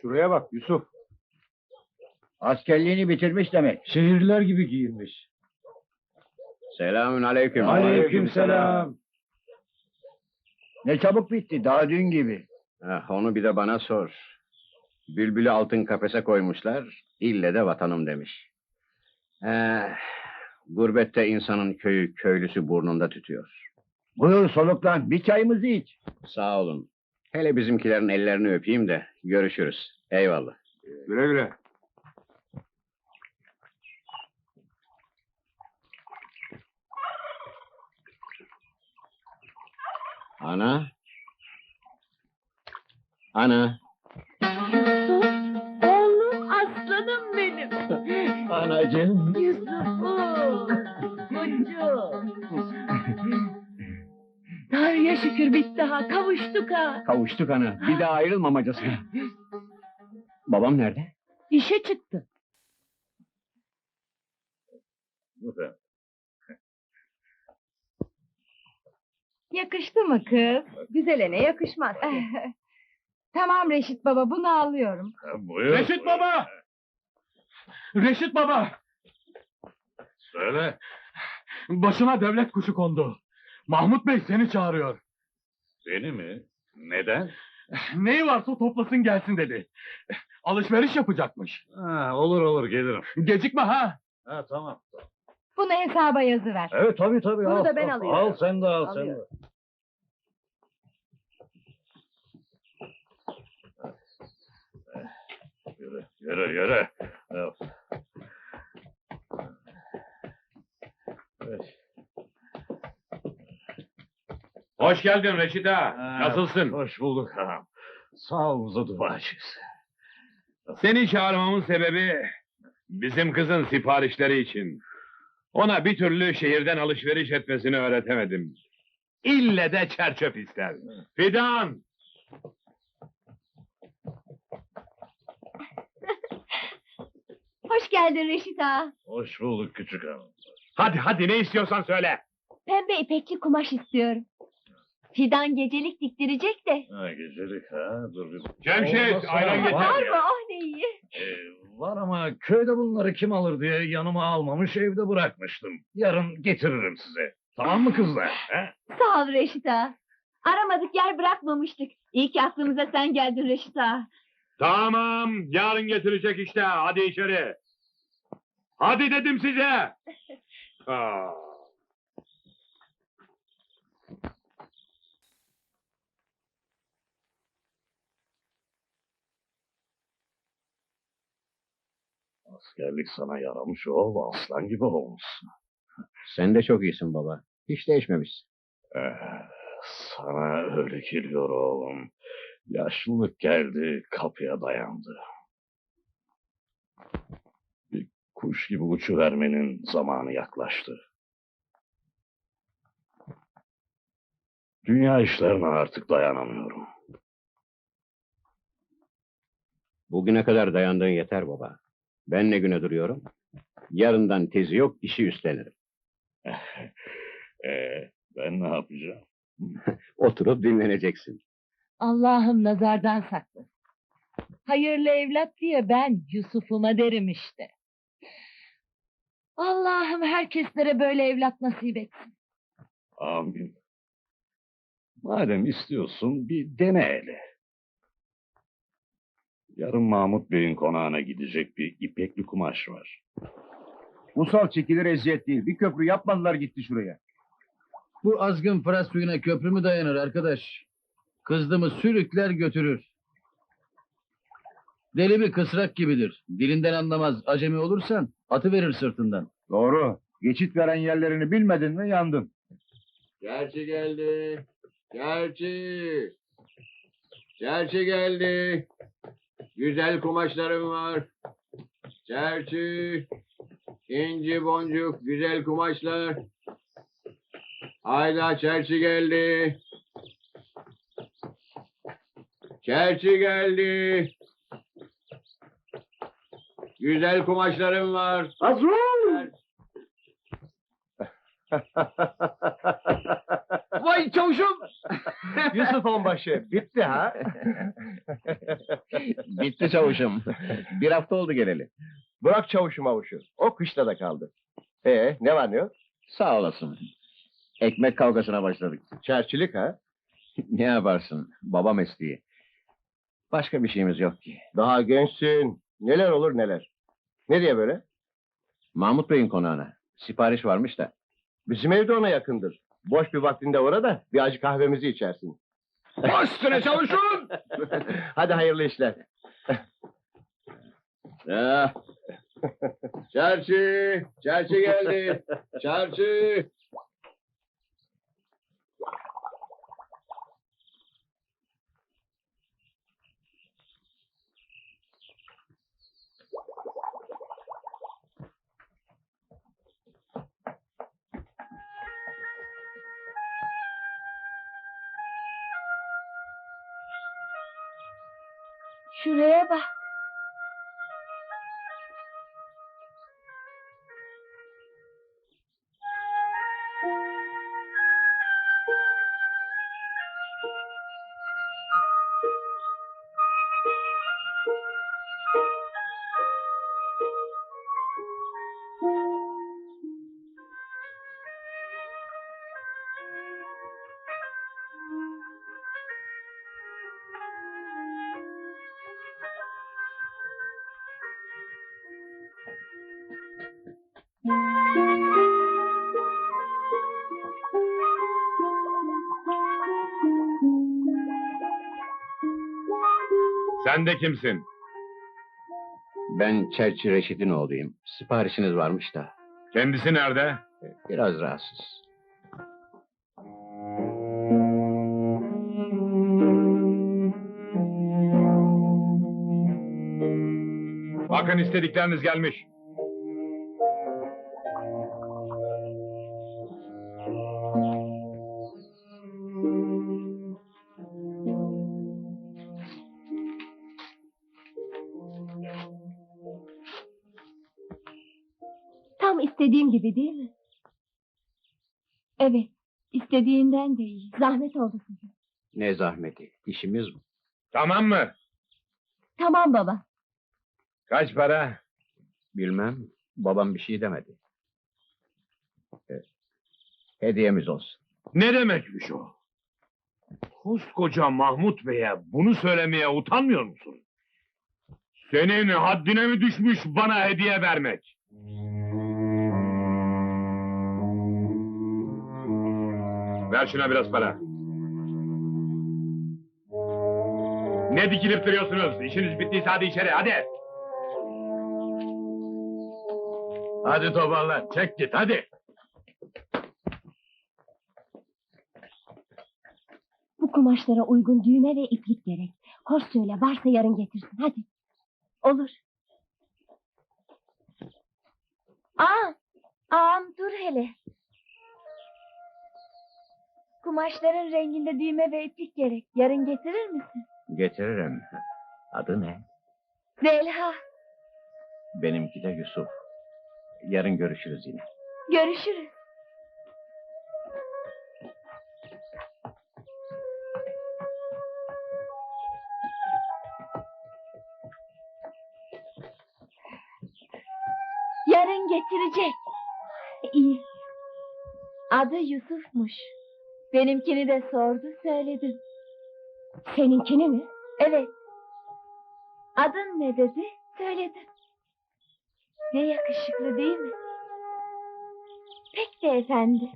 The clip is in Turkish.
Şuraya bak Yusuf. Askerliğini bitirmiş demek. Şehirliler gibi giyinmiş. Selamün aleyküm. Aleykümselam. Ne çabuk bitti, daha dün gibi. Heh, onu bir de bana sor. Bülbülü altın kafese koymuşlar, ille de vatanım demiş. Eh, gurbette insanın köyü, köylüsü burnunda tütüyor. Buyur soluklan, bir çayımızı iç. Sağ olun. Hele bizimkilerin ellerini öpeyim de görüşürüz. Eyvallah. Güle güle. Ana. Ana. Oğlum aslanım benim. Anacığım. Yusuf'um. Koçum. Tanrı'ya şükür bitti ha. Kavuştuk ha. Kavuştuk ana. Bir daha ayrılmamacasına. Babam nerede? İşe çıktı. Yakıştı mı kız? Güzele ne yakışmaz? tamam Reşit baba bunu alıyorum. Buyur. Reşit baba! Reşit baba! Söyle. Başına devlet kuşu kondu. Mahmut Bey seni çağırıyor. Beni mi? Neden? Neyi varsa toplasın gelsin dedi. Alışveriş yapacakmış. Ha, olur olur gelirim. Gecikme ha. Ha tamam. Bunu hesaba yazıver. Evet tabii tabii. Bunu al, da ben al, alıyorum. Al sen de al sen de. Yürü yürü yürü. Evet. Hoş geldin Reşit Ha, Nasılsın? Hoş bulduk ağam. Sağlığınıza duacıyız. Seni çağırmamın sebebi bizim kızın siparişleri için. Ona bir türlü şehirden alışveriş etmesini öğretemedim. İlle de çerçöp ister. Fidan! Hoş geldin Reşit ağa. Hoş bulduk küçük hanım. Hadi hadi ne istiyorsan söyle. Pembe ipekli kumaş istiyorum. Fidan gecelik diktirecek de. Ha gecelik ha dur bir. Cemşit, Olmasa ayran getir. var mı? Oh ne iyi. Ee, var ama köyde bunları kim alır diye yanıma almamış evde bırakmıştım. Yarın getiririm size. Tamam mı kızlar? He? Sağ ol Reşit ağa. Aramadık yer bırakmamıştık. İyi ki aklımıza sen geldin Reşit ağa. Tamam, yarın getirecek işte. Hadi içeri. Hadi dedim size. Aa. Askerlik sana yaramış oğul aslan gibi olmuşsun. Sen de çok iyisin baba. Hiç değişmemişsin. Eh, sana öyle geliyor oğlum. Yaşlılık geldi kapıya dayandı. Bir kuş gibi uçuvermenin zamanı yaklaştı. Dünya işlerine artık dayanamıyorum. Bugüne kadar dayandığın yeter baba. Ben ne güne duruyorum? Yarından tezi yok, işi üstlenirim. Ee, ben ne yapacağım? Oturup dinleneceksin. Allah'ım nazardan saklasın. Hayırlı evlat diye ben Yusuf'uma derim işte. Allah'ım herkeslere böyle evlat nasip etsin. Amin. Madem istiyorsun bir dene hele. Yarın Mahmut Bey'in konağına gidecek bir ipekli kumaş var. Musal çekilir eziyet değil. Bir köprü yapmadılar gitti şuraya. Bu azgın Fırat suyuna köprü mü dayanır arkadaş? Kızdımı sürükler götürür. Deli bir kısrak gibidir. Dilinden anlamaz. Acemi olursan atı verir sırtından. Doğru. Geçit veren yerlerini bilmedin mi yandın. Gerçi geldi. Gerçi. Gerçi geldi. Güzel kumaşlarım var. Gerçi. İnci boncuk güzel kumaşlar. Hayda çerçi geldi. Çerçi geldi. Güzel kumaşlarım var. Azrail! Vay çavuşum! Yusuf Onbaşı, bitti ha? Bitti çavuşum. Bir hafta oldu geleli. Bırak çavuşu mavuşu. O kışla da kaldı. Ee, ne var ne yok? Sağ olasın. Ekmek kavgasına başladık. Çerçilik ha? ne yaparsın? Baba mesleği. Başka bir şeyimiz yok ki. Daha gençsin. Neler olur neler. Ne diye böyle? Mahmut Bey'in konağına. Sipariş varmış da. Bizim evde ona yakındır. Boş bir vaktinde uğra da bir acı kahvemizi içersin. Üstüne çavuşum! Hadi hayırlı işler. Ya. Çarşı! Çarşı geldi! Çarşı! Şuraya bak. Sen de kimsin? Ben Çerçi Reşit'in oğluyum. Siparişiniz varmış da. Kendisi nerede? Biraz rahatsız. Bakın istedikleriniz gelmiş. Gibi değil mi? Evet. istediğinden de iyi. Zahmet oldu size. Ne zahmeti. İşimiz bu. Tamam mı? Tamam baba. Kaç para? Bilmem. Babam bir şey demedi. E, Hediyemiz olsun. Ne demekmiş o? Koskoca Mahmut Bey'e bunu söylemeye utanmıyor musun? Senin haddine mi düşmüş bana hediye vermek? Ver şuna biraz para. Ne dikilip duruyorsunuz? İşiniz bittiyse hadi içeri, hadi. Hadi toparlan, çek git hadi. Bu kumaşlara uygun düğme ve iplik gerek. Hoş söyle varsa yarın getirsin hadi. Olur. Aa, ağam dur hele. Kumaşların renginde düğme ve iplik gerek. Yarın getirir misin? Getiririm. Adı ne? Zelha, Benimki de Yusuf. Yarın görüşürüz yine. görüşürüz. Yarın getirecek. İyi. Adı Yusuf'muş. Benimkini de sordu söyledim. Seninkini mi? Evet. Adın ne dedi? Söyledim. Ne yakışıklı değil mi? Pek de efendi.